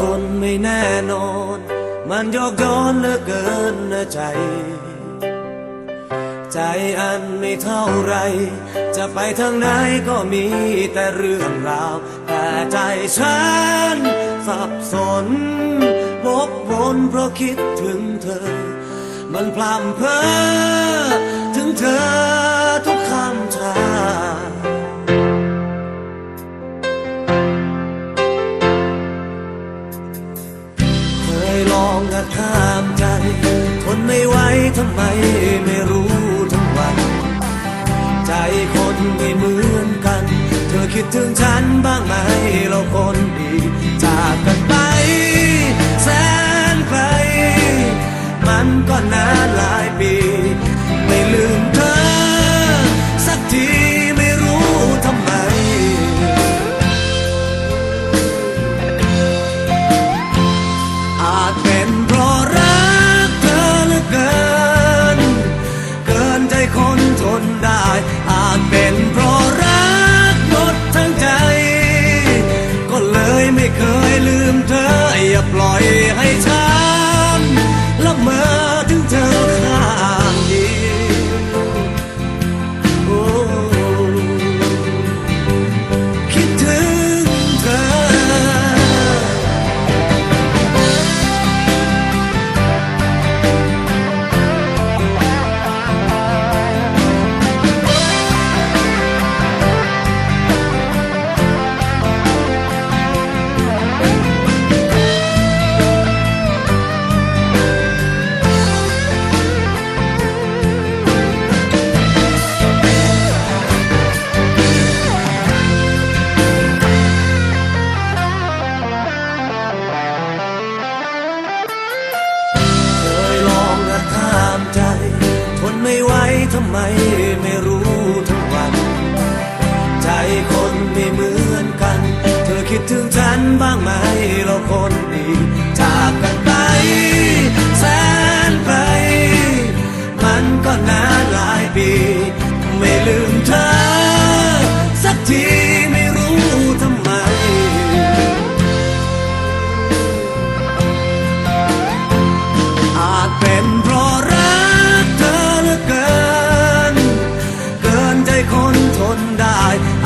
คนไม่แน่นอน มันโยกโยนเหลือเกินนะใจ ใจอันไม่เท่าไร จะไปทางไหนก็มีแต่เรื่องราว แต่ใจฉันสับสนวกวนเพราะคิดถึงเธอ มันพร่ำเพ้อถึงเธอ ลองหักห้ามใจ ทนไม่ไหวทำไม ได้ อาจเป็นเพราะรักหมดทั้งใจ ก็เลยไม่เคยลืม tamae คนทนได้